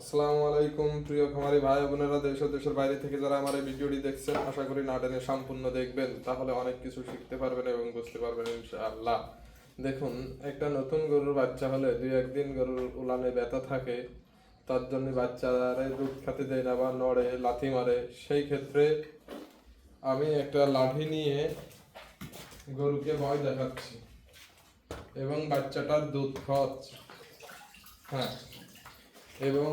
আসসালামু আলাইকুম, প্রিয় খামারি ভাই বোনেরা, দেশ দেশের বাইরে থেকে যারা আমার এই ভিডিওটি দেখছেন, আশা করি না টেনে সম্পূর্ণ দেখবেন। তাহলে অনেক কিছু শিখতে পারবেন এবং বুঝতে পারবেন ইনশাআল্লাহ। দেখুন, একটা নতুন গরুর বাচ্চা হলে দুই একদিন গরুর উলানে ব্যথা থাকে, তার জন্য বাচ্চারে দুধ খাতে দেয় না বা নড়ে, লাথি মারে। সেই ক্ষেত্রে আমি একটা লাঠি নিয়ে গরুকে ভয় দেখাচ্ছি এবং বাচ্চাটার দুধ খাওয়াচ্ছি। হ্যাঁ। এবং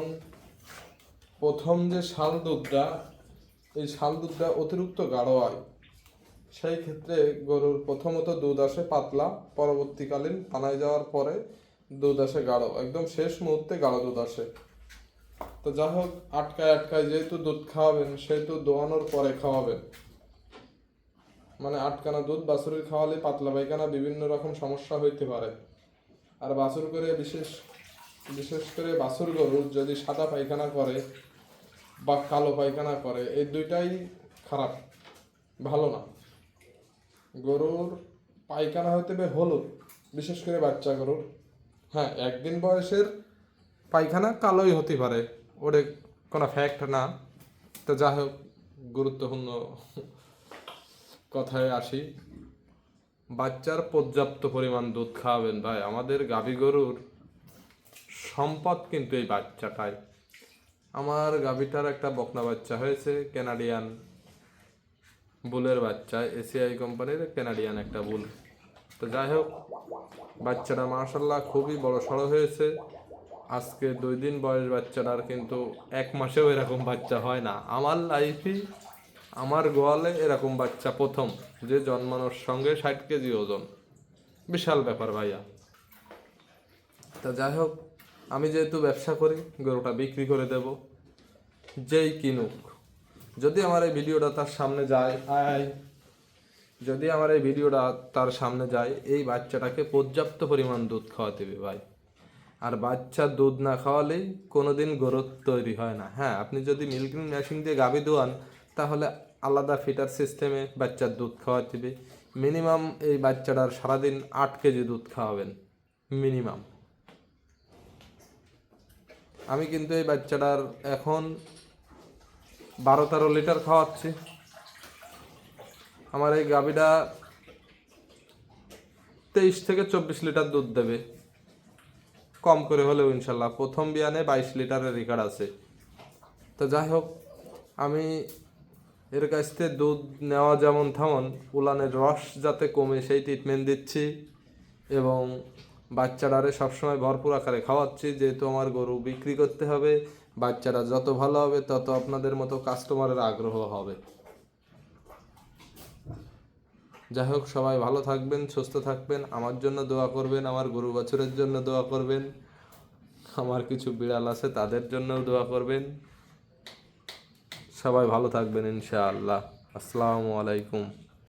প্রথম যে শাল দুধটা এই শাল দুধটা অতিরিক্ত গাঢ় হয়। সেই ক্ষেত্রে গরুর প্রথমত দুধ আসে পাতলা, পরবর্তীকালীন পানায় যাওয়ার পরে দুধ আসে গাঢ়। একদম শেষ মুহূর্তে গাঢ় দুধ আসে। তো যা হোক, আটকায় আটকায় যেহেতু দুধ খাওয়াবেন, সেহেতু দোয়ানোর পরে খাওয়াবেন। মানে আটকানা দুধ বাছুরের খাওয়ালে পাতলা পায়খানা বিভিন্ন রকম সমস্যা হইতে পারে। আর বাছুর করে বিশেষ বিশেষ করে বাছুর গরুর যদি সাদা পায়খানা করে বা কালো পায়খানা করে, এই দুইটাই খারাপ, ভালো না। গরুর পায়খানা হতে হবে হলুদ, বিশেষ করে বাচ্চা গরুর। হ্যাঁ একদিন বয়সের পায়খানা কালোই হতে পারে, ওরে কোনো ফ্যাক্ট না। তো যাই হোক, গুরুত্বপূর্ণ কথায় আসি। বাচ্চার পর্যাপ্ত পরিমাণ দুধ খাওয়াবেন ভাই। আমাদের গাভী গরুর সম্পদ কিন্তু এই বাচ্চাটাই আমার গাভীটার একটা বকনা বাচ্চা হয়েছে কেনাডিয়ান বুলের বাচ্চা এসিআই কোম্পানির কেনাডিয়ান একটা বুল। তো যাই হোক, বাচ্চাটা মার্শাল্লাহ খুবই বড় সড়ো হয়েছে। আজকে দুই দিন বয়স বাচ্চাটার কিন্তু এক মাসেও এরকম বাচ্চা হয় না। আমার লাইফই আমার গোয়ালে এরকম বাচ্চা প্রথম, যে জন্মানোর সঙ্গে ষাট কেজি ওজন। বিশাল ব্যাপার ভাইয়া। তা যাই হোক আমি যেহেতু ব্যবসা করি, গরুটা বিক্রি করে দেব, যেই কিনুক। যদি আমার এই ভিডিওটা তার সামনে যায়, আয়। যদি আমার এই ভিডিওটা তার সামনে যায়, এই বাচ্চাটাকে পর্যাপ্ত পরিমাণ দুধ খাওয়াতে হবে ভাই। আর বাচ্চা দুধ না খাওয়ালেই কোনো দিন গরু তৈরি হয় না। হ্যাঁ আপনি যদি মিল্কিং মেশিন দিয়ে গাভী দোয়ান তাহলে আলাদা ফিটার সিস্টেমে বাচ্চার দুধ খাওয়াতে হবে। মিনিমাম এই বাচ্চাটার সারাদিন আট কেজি দুধ খাওয়াবেন, মিনিমাম। আমি কিন্তু এই বাচ্চাটার এখন বারো তেরো লিটার খাওয়াচ্ছি। আমার এই গাভীটা তেইশ থেকে চব্বিশ লিটার দুধ দেবে। কম করে হলেও ইনশাল্লাহ। প্রথম বিয়ানে বাইশ লিটারের রেকর্ড আছে। তো যাই হোক, আমি এর কাছ থেকে দুধ নেওয়া যেমন তেমন উলানের রস যাতে কমে সেই ট্রিটমেন্ট দিচ্ছি এবং বাচ্চাটারে সবসময় ভরপুর আকারে খাওয়াচ্ছি, যেহেতু আমার গরু বিক্রি করতে হবে, বাচ্চারা যত ভালো হবে তত আপনাদের মতো কাস্টমারের আগ্রহ হবে। যাই হোক, সবাই ভালো থাকবেন, সুস্থ থাকবেন, আমার জন্য দোয়া করবেন, আমার গরু বছরের জন্য দোয়া করবেন, আমার কিছু বিড়াল আছে তাদের জন্যও দোয়া করবেন। সবাই ভালো থাকবেন ইনশাআল্লাহ। আসসালামু আলাইকুম।